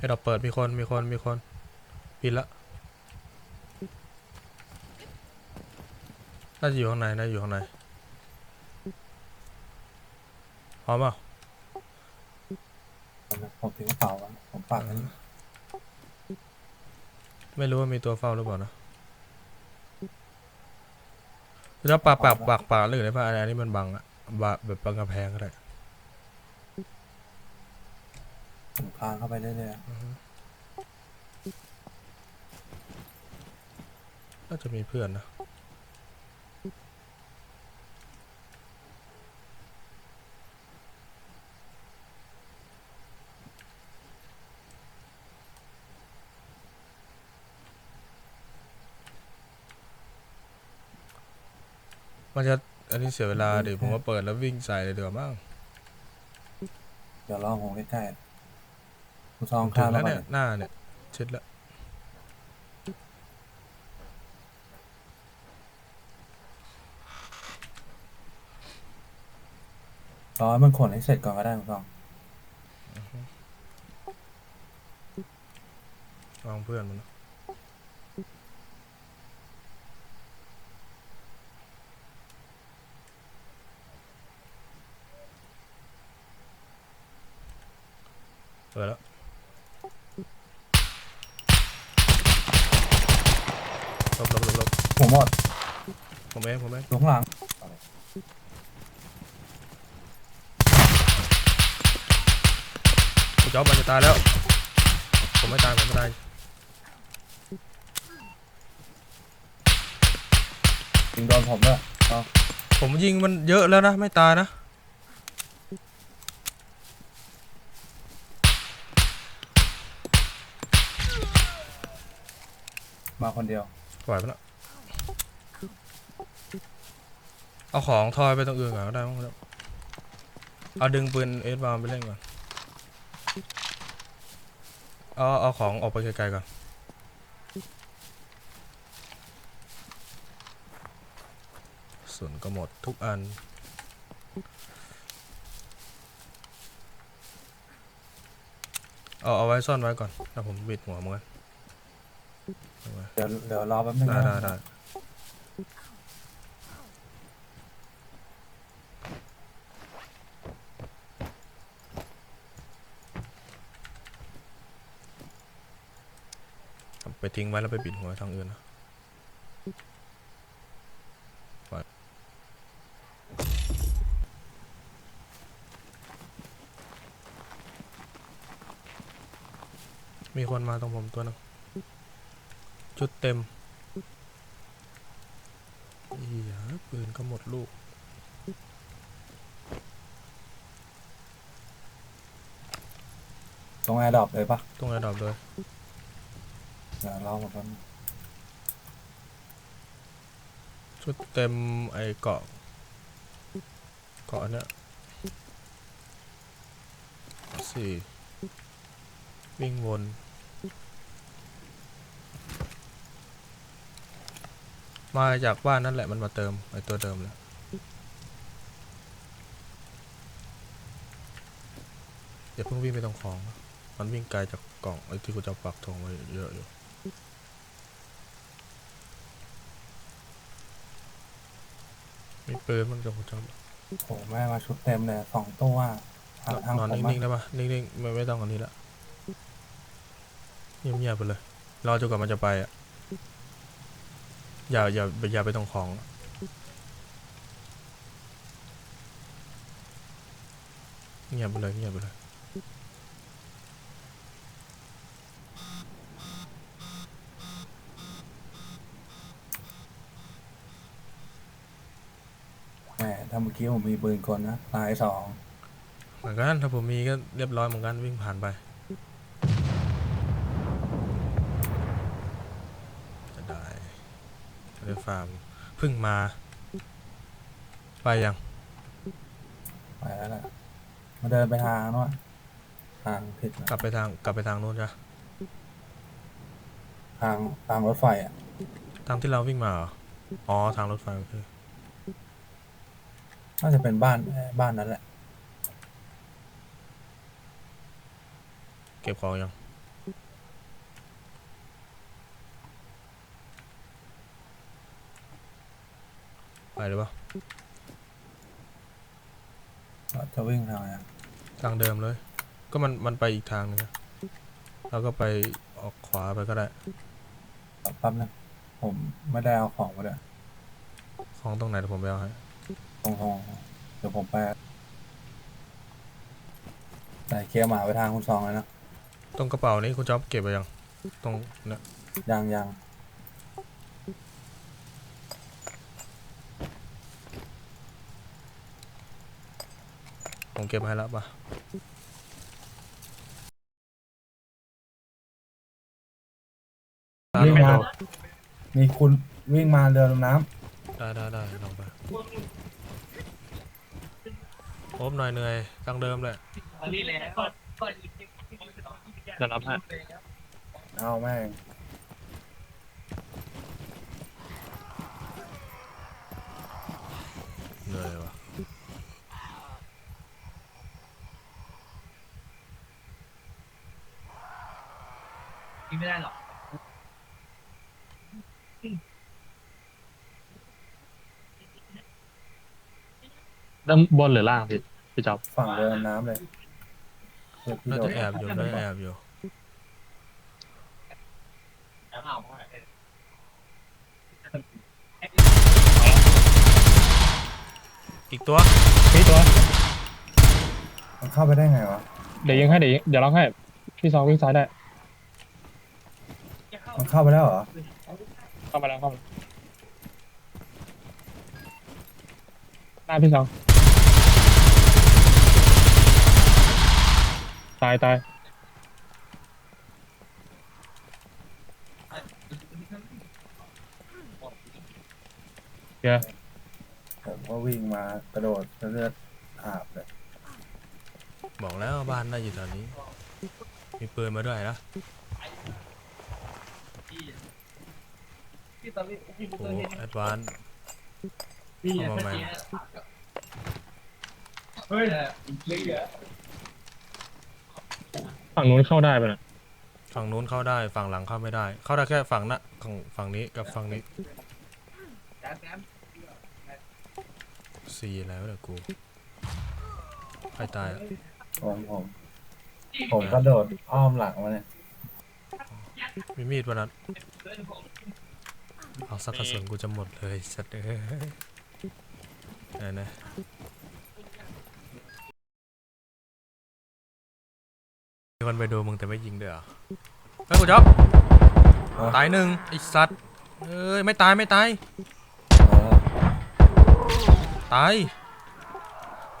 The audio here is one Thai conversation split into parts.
ให้เราเปิดมีคนมีคนมีคนปิดละน่าจะอยู่ข้างในน่าจะอยู่ข้างในพร้อมเปล่าผมถือกระเป๋าอะผมฝากอันนี้ไม่รู้ว่ามีตัวเฝ้าหรือเปล่านะถ้าปากปากปากปากหรืออะไรป่ะอันนี้มันบังอะบะแบบบังกระแพงก็ได้ ผมคลานเข้าไปเรื่อยน่าจะมีเพื่อนนะมันจะอันนี้เสียเวลาดิผมว่าเปิดแล้ววิ่งใส่เลยเดี๋ยวามั้ง ๆ เดี๋ยวลองผมใกล้ๆ คุณซองถึข้างมแล้วมาเนี่ยหน้าเนี่ยชิดแล้วรอให้มันขนให้เสร็จก่อนก็ได้คุณซองวางเพื่อนมันนะเปิดแล้วหลบหลบหลบหลบ ผมหมด ผมเองผมเองอยู่ข้างหลังคุณจ๊อบมันจะตายแล้ว ผมไม่ตายผมไม่ตายยิงโดนผมด้วยเอาผมยิงมันเยอะแล้วนะ ไม่ตายนะมาคนเดียวปล่อยมันละ เอาของทอยไปตรงอื่นก่อนก็ได้มั้งครับเอาดึงปืนเอสบาไปเล่นก่อน เอาเอาของออกไปไกลๆก่อน ส่วนก็หมดทุกอัน เอาเอาไว้ซ่อนไว้ก่อนแล้วผมบิดหัวมันก่อนเอาไว้เดี๋ยวเดี๋ยวรอแป๊บนึงได้นะ ได้ได้เอาไป ทิ้งไว้แล้วไปปิดหัวทางอื่นนะไปมีคนมาตรงผมตัวหนึงชุดเต็มอีหยาปืนก็หมดลูก ตรงแอร์ดรอปเลยปะตรงระดับเลย เดี๋ยวรอผมแป๊บนึงชุดเต็มไอ้เกาะเกาะเนี้ยสี่วิ่งวนมาจากบ้านนั่นแหละมันมาเติมไอตัวเดิมแหละอย่าเพิ่งวิ่งไปตรงของ มันวิ่งไกลจากกล่องไอที่กูจะปักธงไว้เยอะอยู่ มีปืนมันจะกูจะโอ้แม่มาชุดเต็มเลยสองตัวหาทางนอนผมนิ่งๆได้ปะนิ่งๆไม่ไม่ต้องอันนี้ละเงียบๆไปเลยรอจนกว่ามันจะไปอะอย่าอย่าอย่าไปตรงของอะเงียบไปเลยเงียบไปเลย แห มถ้าเมื่อกี้ผมมีปืนกลนะตายสองเหมือนกันถ้าผมมีก็เรียบร้อยเหมือนกันวิ่งผ่านไปจะได้จะได้ฟาร์มเพิ่งมา ไปยังไปแล้วแหละมาเดินไปทางนู้นทางผิดนะกลับไปทางกลับไปทางนู้นจ้ะทางทางรถไฟอะ ทางที่เราวิ่งมาเหรออ๋อทางรถไฟโอเค น่าจะเป็นบ้านบ้านนั้นแหละ เก็บของยัง ไปหรือเปล่าจะวิ่งทางไหนทางเดิมเลย ก็มันมันไปอีกทางหนึงแล้วก็ไปออกขวาไปก็ได้ปั๊บนึงผมไม่ได้เอาของมาด้วยของตรงไหนเดี๋ผมไปเอาให้ ตรงทองเดี๋ยวผมไปแต่เคลียร์หมาไปทางคุณซองเลยนะตรงกระเป๋านี้คุณจ๊อบเก็บไปยัง ตรงเนี่ยยังยังผมเก็บให้แล้วปะร้านวิ่งไม่มาโดนมีคุณวิ่งมาเรือลงน้ได้ได้ได้ลองไป โอบหน่อยเหนื่อยทางเดิมแหละจะรับฮะำเอาแม่งเหนื่อยว่ะไม่ได้หรอกด้านบนหรือล่างพี่ พี่จ๊อบฝั่งเรือลงน้ำเลยเรือพี่น่าโดจะดแอบอยู่น่าจะแอบอยู่ อีกตัว พี่ตัว มันเข้าไปได้ไงวะ เดี๋ยวยิงให้เดี๋ยวยิงเดี๋ยวล็อกให้ พี่ซองวิ่งซ้ายได้ มันเข้าไปแล้วเหรอ เข้ามาแล้วเข้ามาแล้วหน้าพี่ซอง ตายตายเดี๋ยวผมก็วิ่งมากระโดดเลือดอาบเลยบอกแล้วบ้านน่าอยู่แถวนี้ มีปืนมาด้วยนะพี่ตอนนี้พี่โอ้เห็นแอดวานพี่เอามาใหม่เฮ้ยเหลือ ฝั่งนู้นเข้าได้ปะเนี่ยฝั่งนู้นเข้าได้ ฝั่งหลังเข้าไม่ได้ เข้าได้แค่ฝั่งหน้าของฝั่งนี้กับฝั่งนี้แป๊บแป๊บซีแล้วเดี๋ยวกูใครตายอะผมผมผมกระโดดอ้อมหลังมาเนี่ยมีมีดวันนั้นเอาสักกระสุนกูจะหมดเลยสัตว์เอ้ยไหนนะ มีคนไปดูมึงแต่ไม่ยิงเด้อเฮ้ยกูจ๊อบตายหนึ่งไอ้สัตว์เอ้ยไม่ตายไม่ตายเออตาย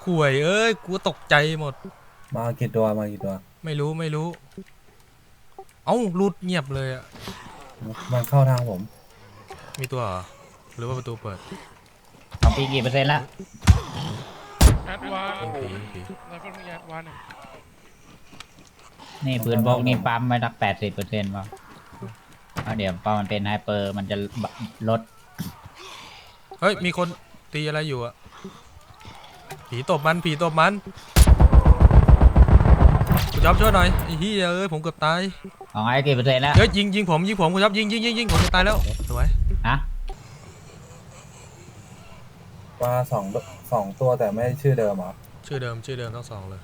ข่วยเอ้ยกูตกใจหมด มากี่ตัวมากี่ตัว ไม่รู้ไม่รู้ เอ้ารูดเงียบเลยอะมันเข้าทางผม มีตัวเหรอหรือว่าประตูเปิดของปีกี่เปอร์เซ็นต์ละแอดวานผีผีแล้วก็มีแอดวานหนึ่ง นี่ปืนพกนี่ปั๊มไว้สักแปดสิบเปอร์เซ็นต์ป่ะเพราะเดี๋ยวพอมันเป็นไฮเปอร์มันจะลดเฮ้ย มีคนตีอะไรอยู่อะผีตบมัน ผีตบมันคุณจ๊อบช่วยหน่อยไอ้เหี้ยเอ้ยผมเกือบตายของไอ้กี่เปอร์เซ็นต์แล้วเฮ้ยยิงยิงผมยิงผมคุณจ๊อบยิงยิงยิงยิงผมจะตายแล้วสวยฮะมาสองสองตัวแต่ไม่ชื่อเดิมเหรอชื่อเดิมชื่อเดิมทั้งสองเลย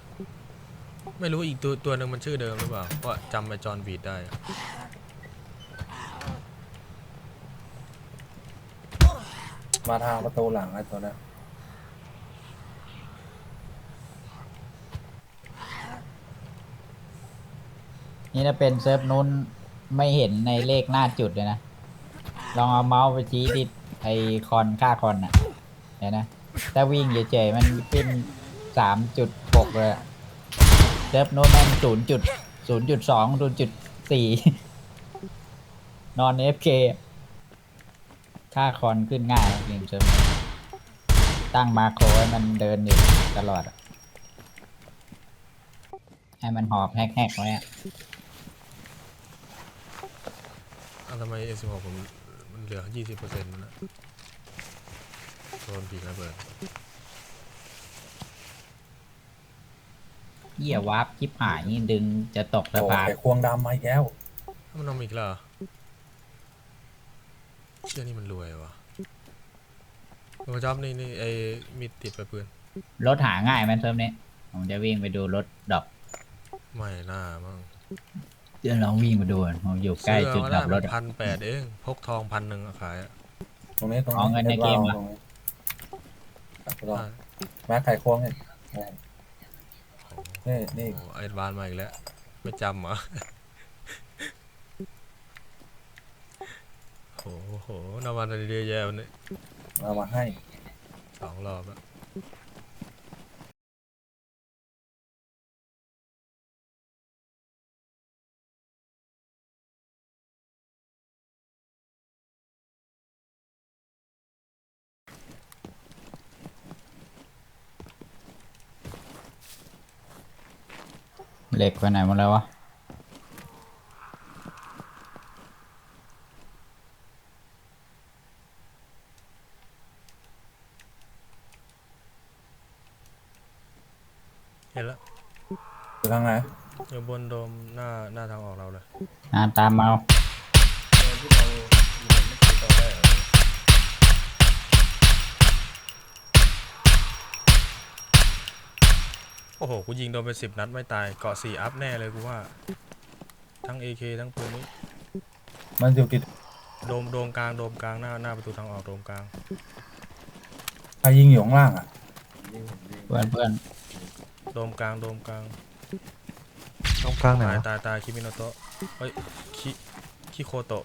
ไม่รู้อีกตัวตัวหนึ่งมันชื่อเดิมหรือเปล่าเพราะจำไปจอห์นบีดได้อะมาทางประตูหลังไอ้ตัวเนี้ยนี่ถ้าเป็นเซิร์ฟนู้นไม่เห็นในเลขหน้าจุดเลยนะ ลองเอาเมาส์ไปชี้ที่ไอคอนค่าคอนอะเดี๋ยวนะ ถ้าวิ่งเฉยๆมันขึ้นสามจุดหกเลยอะ เซิร์ฟนู้นมันศูนย์จุดศูนย์จุดสองศูนย์จุดสี่นอนเอฟเคค่าคอนขึ้นง่ายจริงเซิร์ฟตั้งมาโครให้มันเดินอยู่ตลอด ให้มันหอบแฮกๆไว้อะอ้าวทำไม S16 ผมมันเหลือ 20%นะโดนผีระเบิด เหี้ยวาร์ปชิปหายนี่ดึงจะตกสะโอ้พานไอ้ควงดำมาอีกแล้ว มันเอามาอีกแล้วเหรอเชื่อนี่มันรวยวะคุณจ๊อบนี่นี่ไอ้มีดติดไปปืน รถหาง่ายไหมเซิร์ฟนี้ผมจะวิ่งไปดูรถดรอปไม่น่ามั้งเดี๋ยวลองวิ่งมาดูก่อนผมอยู่ใกล้จุดดรอปรถอะ พันแปดเอง พกทองพันหนึ่งอะขายอะตรงนี้ตรงอ๋อเงินในอ็ดเกมวาเหรอ ตรงนี้ตัดไปก่อนแม็กไข่ควงเนี่ย นี่นี่โอ้ไอ้บานมาอีกแล้ว ไม่จำเหรอ โหโหน้ำมันอะไรเยอะแยะวันนี้เอามาให้สองรอบแล้ว เหล็กไปไหนหมดแล้ววะเห็นแล้วอยู่ทางไหนอยู่บนโดมหน้าหน้าทางออกเราเลย อ่าตามมาเอา อ้โห กูยิงโดนไปสิบนัดไม่ตาย เกาะสี่อัพแน่เลยกูว่า ทั้ง AK ทั้งปืนนี้ มันอยู่กี่โดม โดมกลาง โดมกลาง หน้า หน้าประตูทางออก โดมกลาง ใครยิงอยู่ข้างล่างอะ เพื่อนเพื่อนโดมกลาง โดมกลาง ตรงกลางไหนตายวะตายตายคิมิโนโตะเฮ้ย คิคิโคโตะ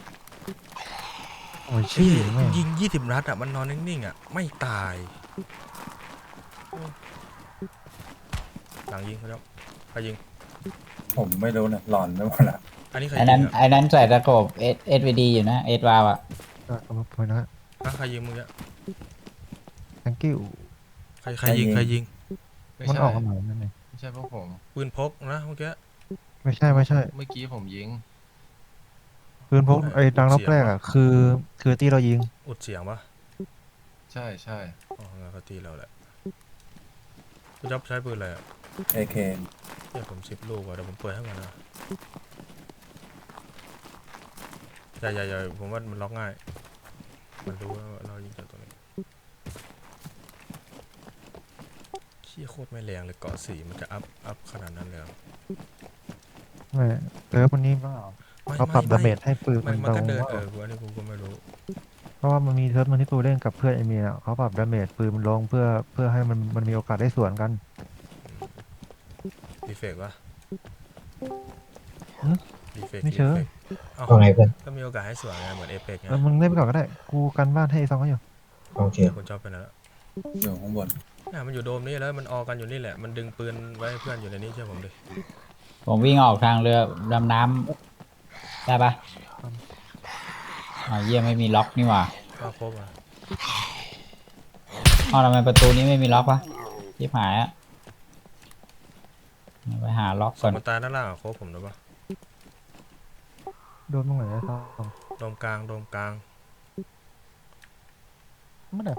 โอ้ยชื่อแม่งยิงยี่สิบนัดอะ มันนอนนิ่งๆอะ ไม่ตายโอ้หลั งยิงเขาเจ้าใครยิง ผมไม่รู้เนี่ยหลอนไปหมดละอันนี้ใครไอ้ยินั้นงอะไอ้นั้นใส่ตะโกบเอสเอสวีดีอยู่นะเอสวาวอะก็เอามาไปนะ อะใครยิงมึงเนี่ย thank you ใครใครยิงใครยิงไม่มันใช่ออกมาใหม่นั่นเองไม่ใช่พวกผม ปืนพกนะเมื่อกี้ ไม่ใช่ไม่ใช่เมื่อกี้ผมยิง ปืนพกไอ้ดังรอบแรกอะคือ คือที่เรายิงอุดเสียงปะใช่ใช่อ๋องานเขาตีเราแหละคุณจ๊อบใช้ปืนอะไรอะ เอเคเนี่ยผมสิบลูกอะเดี๋ยวผมเปิดให้มันนะอย่าอย่าอย่าผมว่ามันล็อกง่าย มันรู้ว่าเรายิงจากตรงนี้ขี้โคตรไม่แรงเลยเกาะสีมันจะอัพอัพขนาดนั้นเลยเหรอไม่เออวันนี้เปล่าไม่เขาปรับไม่ดาเมจให้ปืนไม่มันมันเบาก็เดินว่าเออกูอันนี้กูก็ไม่รู้ เพราะว่ามันมีเทิร์นมันที่ตูเล่นกับเพื่อนไอเมียอะเขาปรับดาเมจปืนมันลงเพื่อเพื่อให้มันมันมีโอกาสได้สวนกันดี เฟกต์ปะหึดีเฟกต์ไม่เชิงดีฟกต์เอ้าว่าไงเพื่อนก็มีโอกาสให้สวนไงเหมือนเอเปกไงเออมึงเล่นไปก่อนก็ได้ กูกันบ้านให้ไอ้ซองก็อยู่ โอเคคุณชอบเป็นอะไรอยู่ข้างบนน่ะมันอยู่โดมนี่แล้วมันออกกันอยู่นี่แหละ มันดึงปืนไว้ให้เพื่อนอยู่ในนี้เชื่อผมดิผมวิ่งออกทางเรือดำน้ำได้ปะอ๋อเยี่ยไม่มีล็อกนี่หว่าก็ครบอะอ๋อทำไมประตูนี้ไม่มีล็อกวะที่หายอะไป หาล็อกสก่อองนมันตายด้านล่างอะครบผมหรือเปล่าโดนตรงไหนไอ้ซองโดมกลางโดมกลางไม่ได้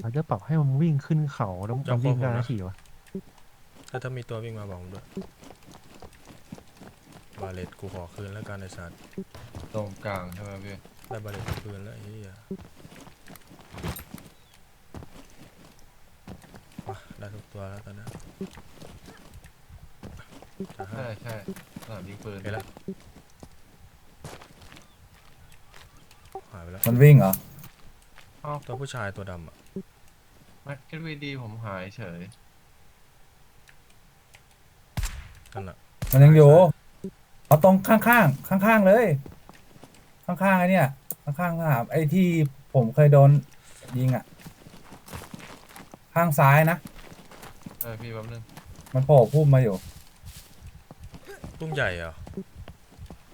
เขาจะปรับให้มันวิ่งขึ้นเขาแล้วมันวิ่งได้ขี่วะถ้าถ้ามีตัววิ่งมาบอกผมด้วยบาเลตกูขอคืนแล้วกันไอ้สัตว์ตรงกลางใช่ไหมพี่ได้บาเลตคืนแล้วไอ้เหี้ยมาได้ทุกตัวแล้วตอนนี้จะ ให้ใช่ใช่สนามยิงปืนเห็นแล้วหายไปแล้วมันวิ่งเหรอตัวผู้ชายตัวดำอะแม็กเก็ตวีดีผมหายเฉยนั่นอะมันยังอยู่เอาตรงข้างๆข้างๆเลย ข้างๆไอ้เนี่ยข้างๆสนามไอ้ที่ผมเคยโดนยิงอะ ข้างซ้ายนะ เออพี่แป๊บนึง มันโผล่พุ่มมาอยู่ ตุ้มใหญ่เหรอ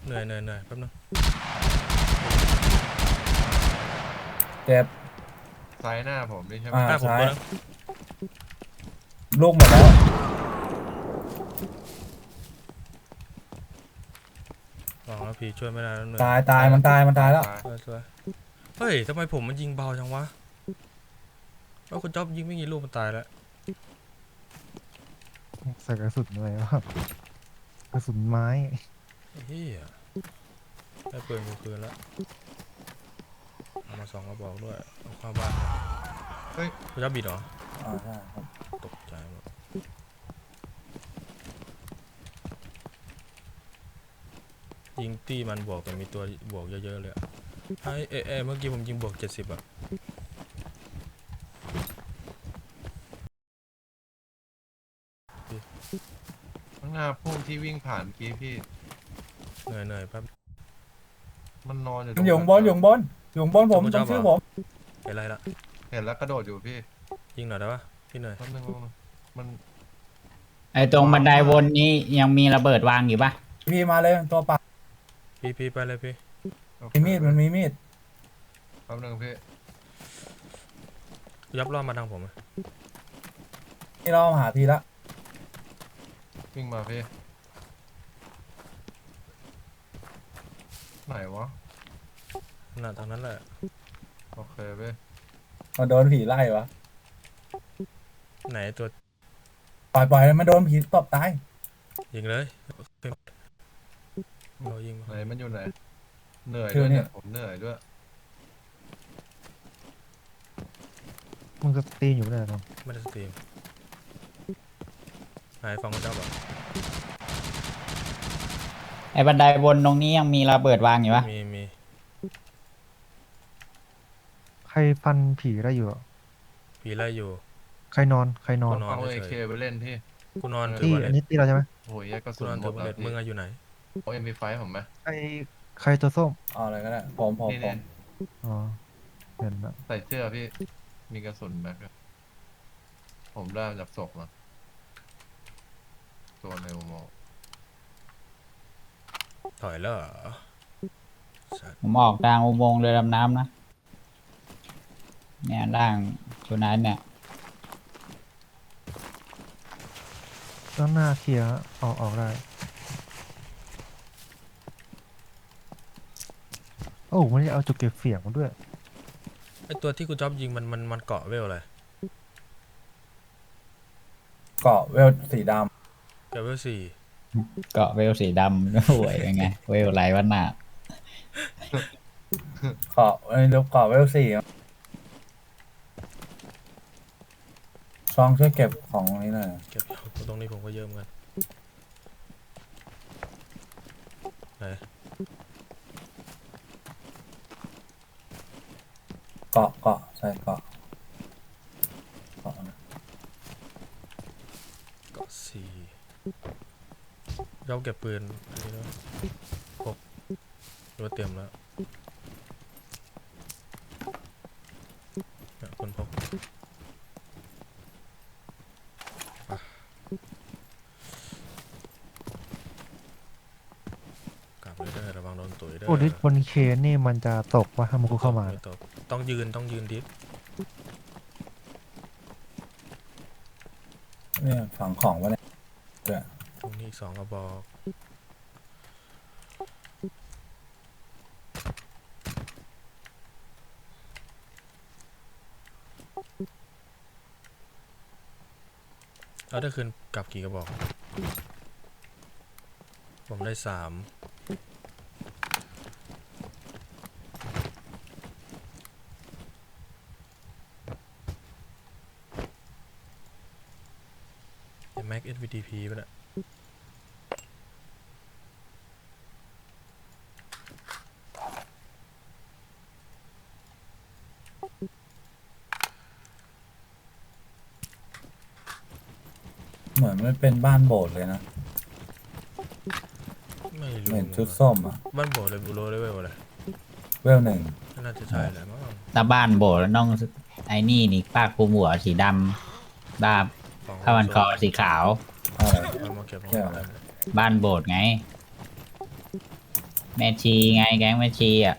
เหนื่อยเหนื่อยเหนื่อยแป๊บนึงเจ็บซ้ายหน้าผมด้วยใช่ไหมอ่าหน้าผมซ้ายตัวนึงลูกหมดแล้วลองแล้วพี่ช่วยไม่ได้แล้วเหนื่อยตายตายมันตายมันตายแล้ว สวยสวยเฮ้ยทำไมผมมันยิงเบาจังวะแล้วคุณจ๊อบยิงไม่กี่ลูกมันตายแล้วใส่กระสุนอะไรวะ กระสุนไม้ไอ้เฮียได้ปืนกูคืนแล้วเอามาสองกระบอกด้วยเอาเข้าบ้านเฮ้ยคุณจะบิดเหรออ่าใช่ครับตกใจหมดยิงตี้มันบวกแต่มีตัวบวกเยอะๆเลยอะไอ้เอเอเมื่อกี้ผมยิงบวกเจ็ดสิบอะ ข้าง หน้าพุ่งที่วิ่งผ่านเมื่อกี้พี่ เหนื่อยเหนื่อยๆแป๊บมันนอนอยู่ตรมันอยู่ข้างบนอยู่ข้างบนอยู่ข้างบนผมจะต้มาองชื่อจับผเหรอมเห็นอะไรละเห็นแล้วกระโดดอยู่พี่ยิงหน่อยได้ปะพี่เหนื่อยแป๊บนึงแป๊บนึงมันไอ้ตรงบันไดวนนี้ยังมีระเบิดวางอยู่ปะพี่มาเลยตัวเปล่าพี่พี่ไปเลยพี่โอเคมีมีดมันมีมีดแป๊บนึงพี่ยับล่อมาทางผมอะนี่เราหาพี่ละ วิ่งมาพี่ ไหนวะ น่ะทางนั้นแหละโอเคพี่มันโดนผีไล่วะ ไหนตัวปล่อยปล่อยมันโดนผีตบตาย ยิงเลยเรายิงมาไหนมันอยู่ไหน เหนื่อยด้วยเนี่ย ผมเหนื่อยด้วย มึงจะตีนอยู่ไม่ได้หรอไม่ได้สตรีม หายฟังมันเจ้าบ่ไอ้บันไดวนตรงนี้ยังมีระเบิดวางอยู่ปะมีมีใครฟันผีได้อยู่อะผีไล่อยู่ ใครนอน ใครนอน นอนเอาเอเฉเคยไปเล่นพี่กูนอนถือตีบอลเลอันตนี้ตีเราใช่ไหมโอ้ยแยกกระกูสุนนอนหมถือดบอลแล้เลวตมึงพี่อะอยู่ไหนโอ้เอ็มพีไฟผมไหมใครใครตัวส้ม เอาอะไรก็ได้ผมผมนี่ผเนี่มยอ๋อเห็นละใส่เสื้อพี่มีกระสุนแม็กด้วยผมได้มาจากศพมา ตัวในอุโมงค์ถอยแล้วเหรอสัตว์ผมออกทางอุโมงค์เรือดำน้ำนะ เนี่ยร่างชุดนั้นเนี่ยต้องหน้าเคลียร์ออกออกได้ โอ้มันจะเอาจุกเก็บเสียงมาด้วย ไอตัวที่กูจ๊อบยิงมันมันมันเกาะเวลอะไรเกาะเวลสีดเกาะ เวลสี่เกาะเวลสีดำห่วยยังไง เวลไรวะน่ะำเกาะเอ้ยเดี๋ยวเกาะเวลสี่ซองช่วยเก็บของตรงนี้หน่อยเก็บตรงนี้ผมก็เยอะเหมือนกันไหนเกาะเกาะใช่เกาะเกาะนะ เกาะสี่ เราเก็บปืนอันนี้แล้วพกหรือว่าเตรียมแล้วเนี่ยคนพกอะกลับเลยเด้อระวังโดนตุ๋ยเด้อโอ้ดิสบนเคนนี่มันจะตกว่าถ้ามึงกูเข้ามา ไตกต้องยืนต้องยืนดิฟเนี่ยฝังของวะเนี่ยเดี๋ยว ตรงนี้สองกระบอกแล้วได้คืนกลับกี่กระบอก ผมได้สามแม็ก SVDP ป่ะเนี่ย เหมือนมันเป็นบ้านโบสถ์เลยนะ ไม่รู้เหมือนชุดส้มอะ บ้านโบสถ์เลยบุโรเลยเว้ยอะไรเวลหนึ่งน่าจะใช่แหละมั้งตาบ้านโบสถ์แล้วน้องไอ้นี่นี่ป้าคลุมหัวสีดำดาบของผ้าพันคอสีขาว อะไร เอามาเก็บของใช่เราเหรอบ้านโบสถ์ไง แม่ชีไงแก๊งแม่ชีอะ